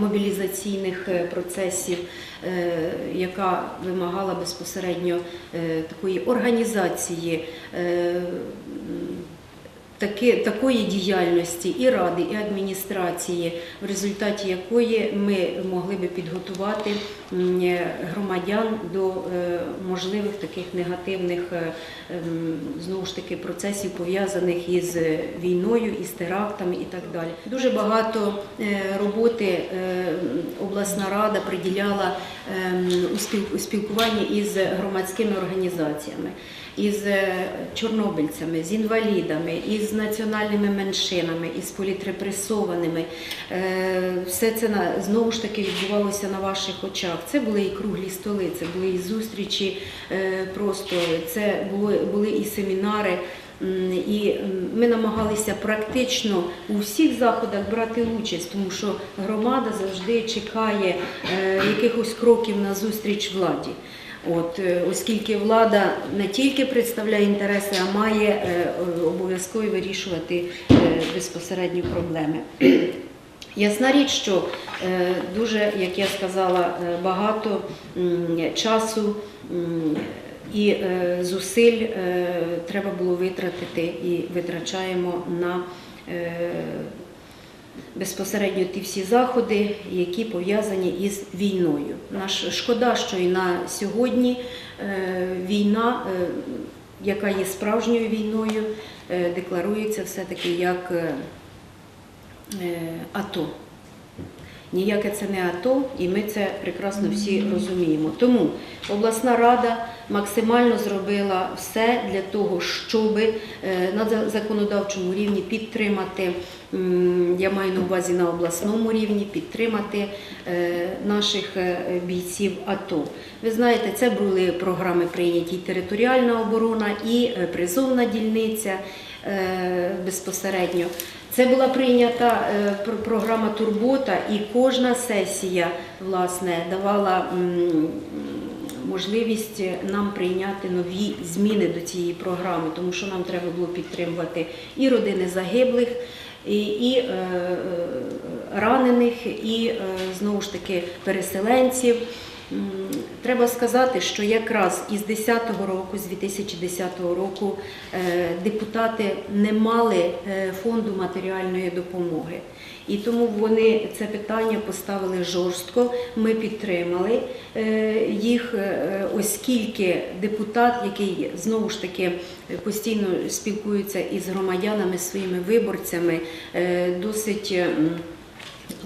мобілізаційних е, процесів, е, яка вимагала безпосередньо е, такої організації. Таки, такої діяльності і ради, і адміністрації, в результаті якої ми могли би підготувати е, громадян до е, можливих таких негативних е, знову ж таки процесів пов'язаних із війною, із терактами і так далі. Дуже багато роботи обласна рада приділяла ем, у спіл- спілкуванні із громадськими організаціями із чорнобильцями, з інвалідами, із національними меншинами, із політрепресованими. Е, Все це знову ж таки відбувалося на ваших очах. Це були і круглі столи, це були і зустрічі е, просто, це були, були і семінари. І ми намагалися практично у всіх заходах брати участь, тому що громада завжди чекає е, якихось кроків на зустріч владі. От, е, оскільки влада не тільки представляє інтереси, а має е, обов'язково вирішувати е, безпосередні проблеми. Ясна річ, що дуже, як я сказала, багато часу і зусиль треба було витратити і витрачаємо на безпосередньо ті всі заходи, які пов'язані із війною. Наш шкода, що і на сьогодні е, війна, е, яка є справжньою війною, е, декларується все-таки як АТО. Ніяке це не АТО, і ми це прекрасно всі розуміємо. Тому обласна рада максимально зробила все для того, щоб е, на законодавчому рівні підтримати, я маю на увазі на обласному рівні, підтримати е, наших е, бійців АТО. Ви знаєте, це були програми прийняті територіальна оборона, і призовна дільниця безпосередньо. Це була прийнята програма Турбота, і кожна сесія власне давала можливість нам прийняти нові зміни до цієї програми, тому що нам треба було підтримувати і родини загиблих. І, і е, е, ранених, і е, знову ж таки переселенців. Треба сказати, що якраз із 10-го року, з 2010 року, е, депутати не мали е, фонду матеріальної допомоги. І тому вони це питання поставили жорстко. Ми підтримали е, їх, оскільки депутат, який знову ж таки постійно спілкується із громадянами, своїми виборцями, досить.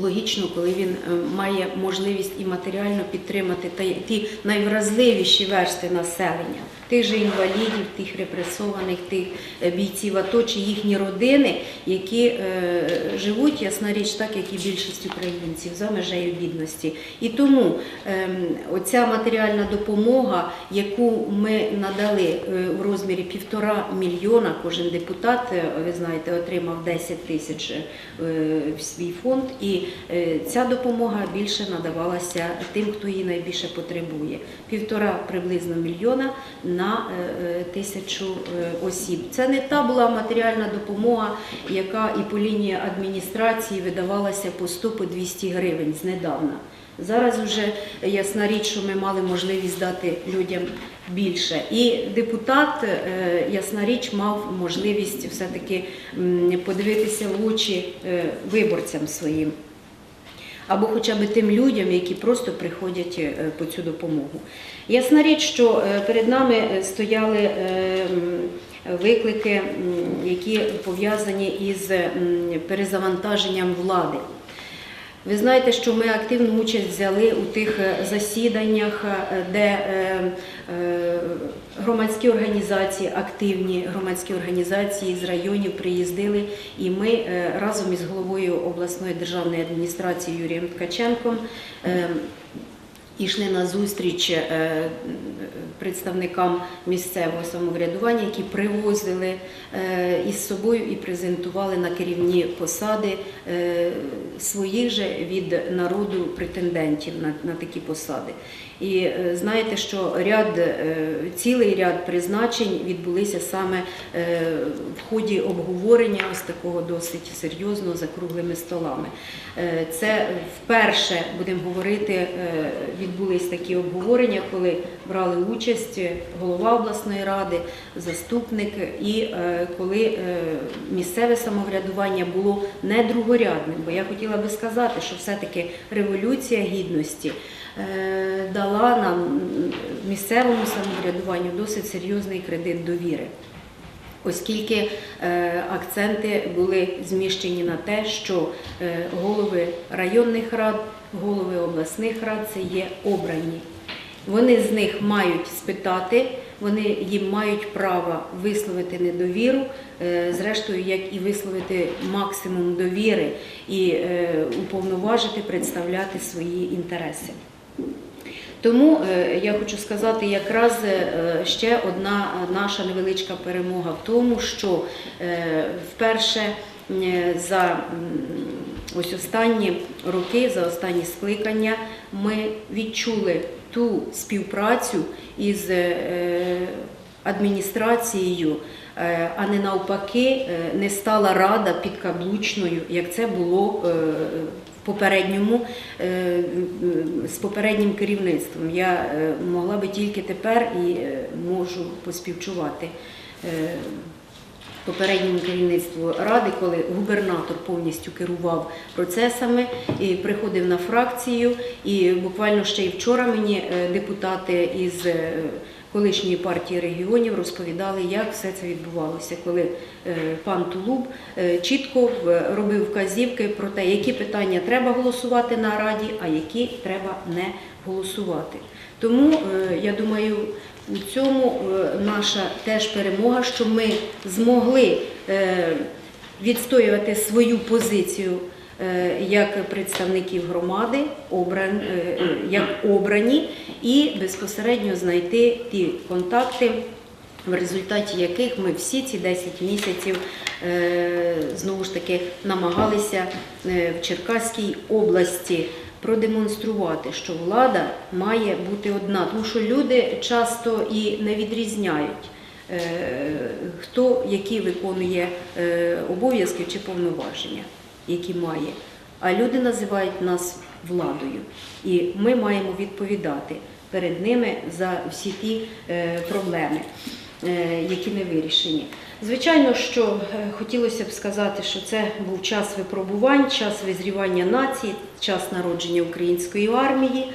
Логічно, коли він е, має можливість і матеріально підтримати ті найвразливіші версти населення, тих же інвалідів, тих репресованих, тих е, бійців АТО чи їхні родини, які е, живуть, ясна річ, так як і більшість українців за межею бідності. І тому ем, оця матеріальна допомога, яку ми надали е, в розмірі півтора мільйона, кожен депутат, ви знаєте, отримав 10 тисяч в свій фонд, і ця допомога більше надавалася тим, хто її найбільше потребує. Півтора приблизно мільйона на е, е, тисячу е, осіб. Це не та була матеріальна допомога, яка і по лінії адміністрації видавалася по 100 по 200 гривень знедавна. Зараз вже ясна річ, що ми мали можливість дати людям більше. І депутат, ясна річ, мав можливість все-таки подивитися в очі виборцям своїм. Або хоча б тим людям, які просто приходять е, по цю допомогу. Ясна річ, що е, перед нами е, стояли виклики, які пов'язані із перезавантаженням влади. Ви знаєте, що ми активну участь взяли у тих е, засіданнях, е, де е, громадські організації, активні громадські організації з районів приїздили, і ми разом із головою обласної державної адміністрації Юрієм Ткаченком йшли на зустріч представникам місцевого самоврядування, які привозили е, із собою і презентували на керівні посади е, своїх же від народу претендентів на, такі посади. І е, знаєте, що ряд, цілий ряд призначень відбулися саме в ході обговорення ось такого досить серйозного за круглими столами. Це вперше, будемо говорити, відбулись такі обговорення, коли брали участь голова обласної ради, заступник, і е, коли е, місцеве самоврядування було не другорядним. Бо я хотіла би сказати, що все-таки революція гідності е, дала нам місцевому самоврядуванню досить серйозний кредит довіри. Оскільки е, акценти були зміщені на те, що е, голови районних рад, голови обласних рад це є обрані. Вони з них мають спитати, вони їм мають право висловити недовіру, е, зрештою, як і висловити максимум довіри і е, уповноважити представляти свої інтереси. Тому е, я хочу сказати, якраз ще одна наша невеличка перемога в тому, що вперше за ось останні роки, за останні скликання, ми відчули ту співпрацю із е, адміністрацією, е, а не навпаки, е, не стала рада підкаблучною, як це було в попередньому з попереднім керівництвом. Я могла би тільки тепер і можу поспівчувати. Попередньому керівництву ради, коли губернатор повністю керував процесами і приходив на фракцію, і буквально ще й вчора мені е, депутати із е, колишньої партії регіонів розповідали, як все це відбувалося, коли е, пан Тулуб чітко робив вказівки про те, які питання треба голосувати на раді, а які треба не голосувати. Тому я думаю, у цьому е, наша теж перемога, що ми змогли е, відстоювати свою позицію е, як представників громади, як обрані, і безпосередньо знайти ті контакти. В результаті яких ми всі ці 10 місяців знову ж таки намагалися в Черкаській області продемонструвати, що влада має бути одна, тому що люди часто і не відрізняють, е, хто які виконує е, обов'язки чи повноваження, які має. А люди називають нас владою, і ми маємо відповідати перед ними за всі ті е, проблеми, які не вирішені. Звичайно, що е, хотілося б сказати, що це був час випробувань, час визрівання нації, час народження української армії.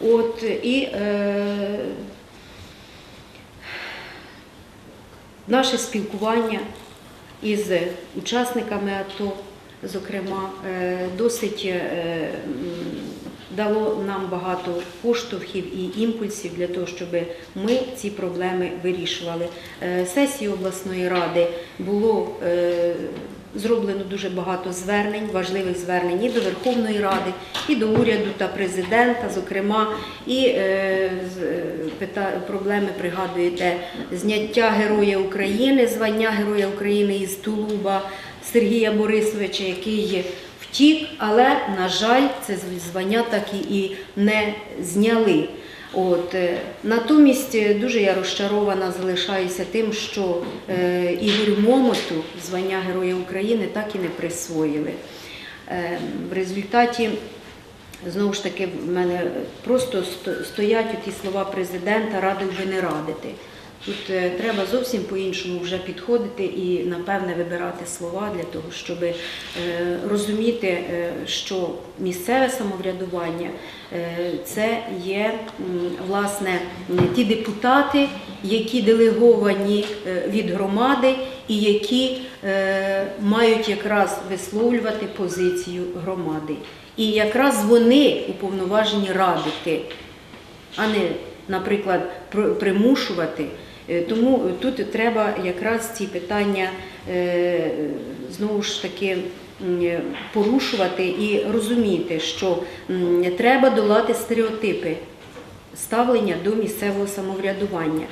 От, і е, наше спілкування із учасниками АТО, зокрема, е, досить е, дало нам багато поштовхів і імпульсів для того, щоб ми ці проблеми вирішували. Е, Сесії обласної ради було е, зроблено дуже багато звернень, важливих звернень і до Верховної Ради, і до уряду та президента, зокрема, і е, проблеми пригадуєте зняття Героя України, звання Героя України із Тулуба Сергія Борисовича, який втік, але, на жаль, це звання так і, не зняли. От, е, натомість е, дуже я розчарована залишаюся тим, що е, Ігорю Момоту звання Героя України так і не присвоїли. Е, в результаті Знову ж таки, в мене просто стоять ті слова президента, радив би не радити. Тут е, треба зовсім по-іншому вже підходити і, напевне, вибирати слова для того, щоб е, розуміти, е, що місцеве самоврядування це є власне ті депутати, які делеговані від громади і які мають якраз висловлювати позицію громади. І якраз вони уповноважені радити, а не, наприклад, пр- примушувати. Е, Тому тут треба якраз ці питання е, знову ж таки порушувати і розуміти, що треба долати стереотипи. ставлення до місцевого самоврядування.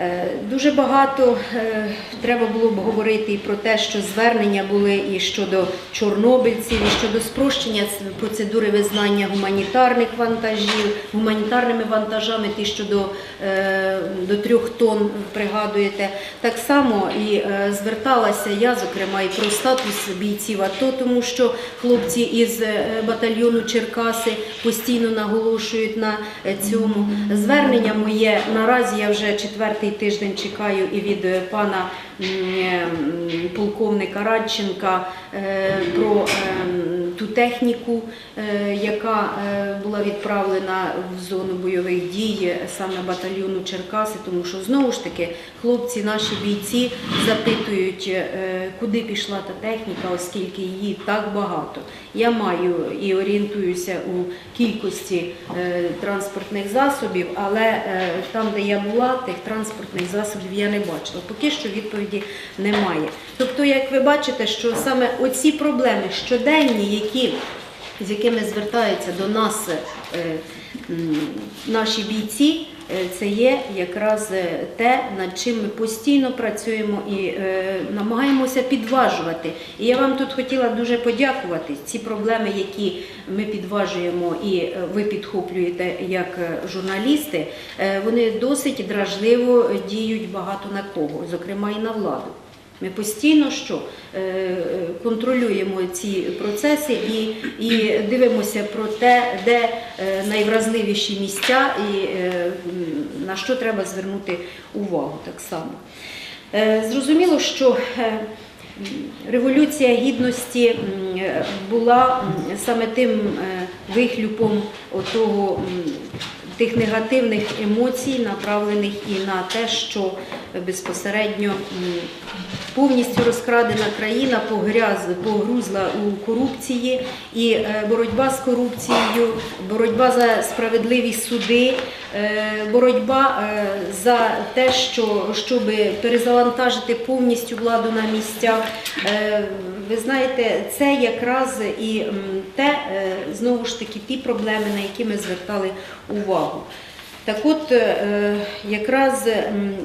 Е, Дуже багато е, треба було б говорити і про те, що звернення були і щодо чорнобильців, і щодо спрощення процедури визнання гуманітарних вантажів, гуманітарними вантажами, ті, що до, е, до трьох тонн пригадуєте. Так само і зверталася я, зокрема, і про статус бійців АТО, тому що хлопці із батальйону Черкаси постійно наголошують на цьому. Звернення моє наразі я вже четвертий тиждень чекаю і від пана полковника Радченка е, про е, ту техніку, е, яка е, була відправлена в зону бойових дій е, саме батальйону Черкаси, тому що знову ж таки хлопці, наші бійці запитують, куди пішла та техніка, оскільки її так багато. Я маю і орієнтуюся у кількості транспортних засобів, але там, де я була, тих транспортних засобів я не бачила. Поки що відповіді немає. Тобто, як ви бачите, що саме оці проблеми щоденні, які з якими звертаються до нас е, наші бійці, е, це є якраз е, те, над чим ми постійно працюємо і намагаємося підважувати. І я вам тут хотіла дуже подякувати. Ці проблеми, які ми підважуємо і ви підхоплюєте як журналісти, вони досить дражливо діють багато на кого, зокрема і на владу. Ми постійно що е, е, контролюємо ці процеси і, і дивимося про те, де е, найвразливіші місця і на що треба звернути увагу так само. Зрозуміло, що Революція гідності була саме тим вихлюпом отого, тих негативних емоцій, направлених і на те, що безпосередньо повністю розкрадена країна погрузла у корупції, і е, боротьба з корупцією, боротьба за справедливі суди, е, боротьба е, за те, що щоб перезавантажити повністю владу на місцях. Ви знаєте, це якраз і те, знову ж таки, ті проблеми, на які ми звертали увагу. Так от, е, якраз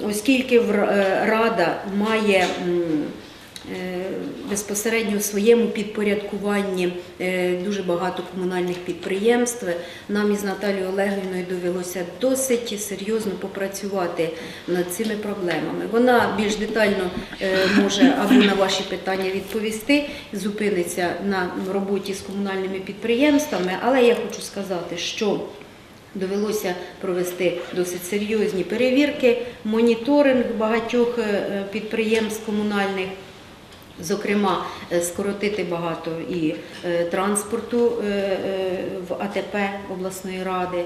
оскільки в- е, Рада має е, безпосередньо у своєму підпорядкуванні дуже багато комунальних підприємств, нам із Наталією Олегівною довелося досить серйозно попрацювати над цими проблемами. Вона більш детально може або на ваші питання відповісти, зупиниться на роботі з комунальними підприємствами, але я хочу сказати, що Довелося провести досить серйозні перевірки, моніторинг багатьох е, підприємств комунальних. Зокрема, е, скоротити багато і е, транспорту е, в АТП обласної ради.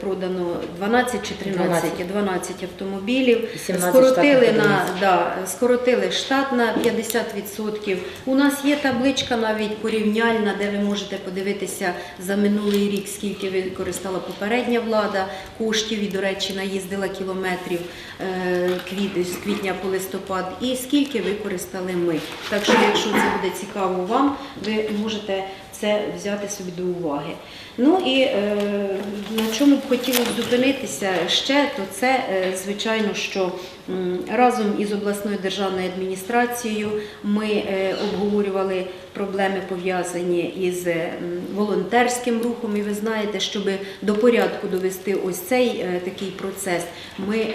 Продано 12 чи 13? 12. 12 автомобілів. Скоротили на да, скоротили штат на 50%. У нас є табличка навіть порівняльна, де ви можете подивитися за минулий рік, скільки використала попередня влада коштів і, до речі, наїздила кілометрів з квітня по листопад, і скільки використали ми. Так що, якщо це буде цікаво вам, ви можете це взяти собі до уваги. Ну і е, на чому б хотіла б зупинитися ще, то це е, звичайно, що разом із обласною державною адміністрацією ми е, обговорювали проблеми пов'язані із е, волонтерським рухом. І ви знаєте, щоб до порядку довести ось цей е, такий процес, ми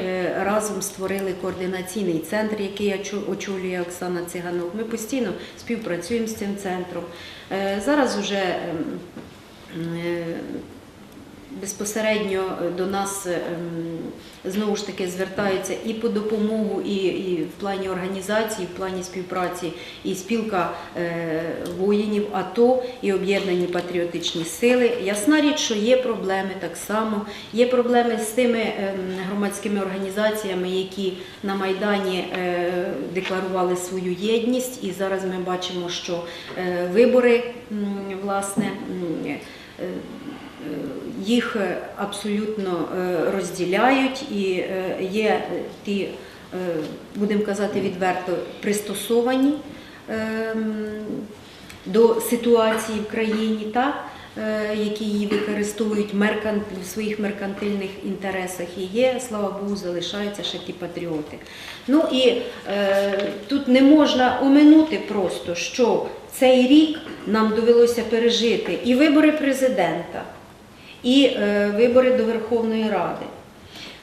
разом створили координаційний центр, який очо- очолює Оксана Циганок. Ми постійно співпрацюємо з цим центром. Зараз вже ем, безпосередньо до нас ем, знову ж таки звертаються і по допомогу, і, і в плані організації, в плані співпраці, і спілка е, воїнів АТО, і об'єднані патріотичні сили. Ясна річ, що є проблеми так само. Є проблеми з тими ем, громадськими організаціями, які на Майдані е, декларували свою єдність, і зараз ми бачимо, що е, вибори власне. Їх абсолютно е, розділяють і е, є ті, е, будемо казати відверто, пристосовані ем, до ситуації в країні, так? які її використовують меркан- в своїх меркантильних інтересах. І є, слава Богу, залишаються ще ті патріоти. Ну і тут не можна оминути просто, що цей рік нам довелося пережити і вибори президента, і е, вибори до Верховної Ради.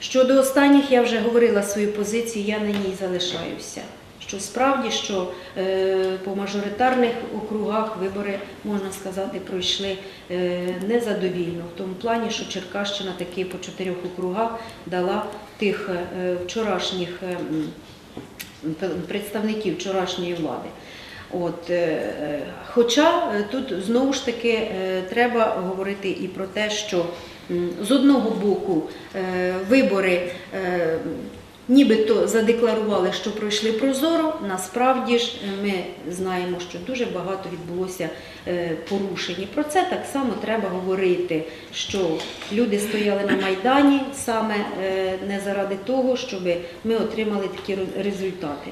Щодо останніх я вже говорила свою позицію, я на ній залишаюся. Що справді, що е, по мажоритарних округах вибори, можна сказати, пройшли е, незадовільно, в тому плані, що Черкащина таки по чотирьох округах дала тих вчорашніх е, м, п- представників вчорашньої влади. От, е, хоча е, тут знову ж таки е, треба говорити і про те, що з одного боку е, вибори е, нібито задекларували, що пройшли прозоро. Насправді ж е, ми знаємо, що дуже багато відбулося е, порушень. І про це так само треба говорити, що люди стояли на Майдані саме е, не заради того, щоб ми отримали такі результати.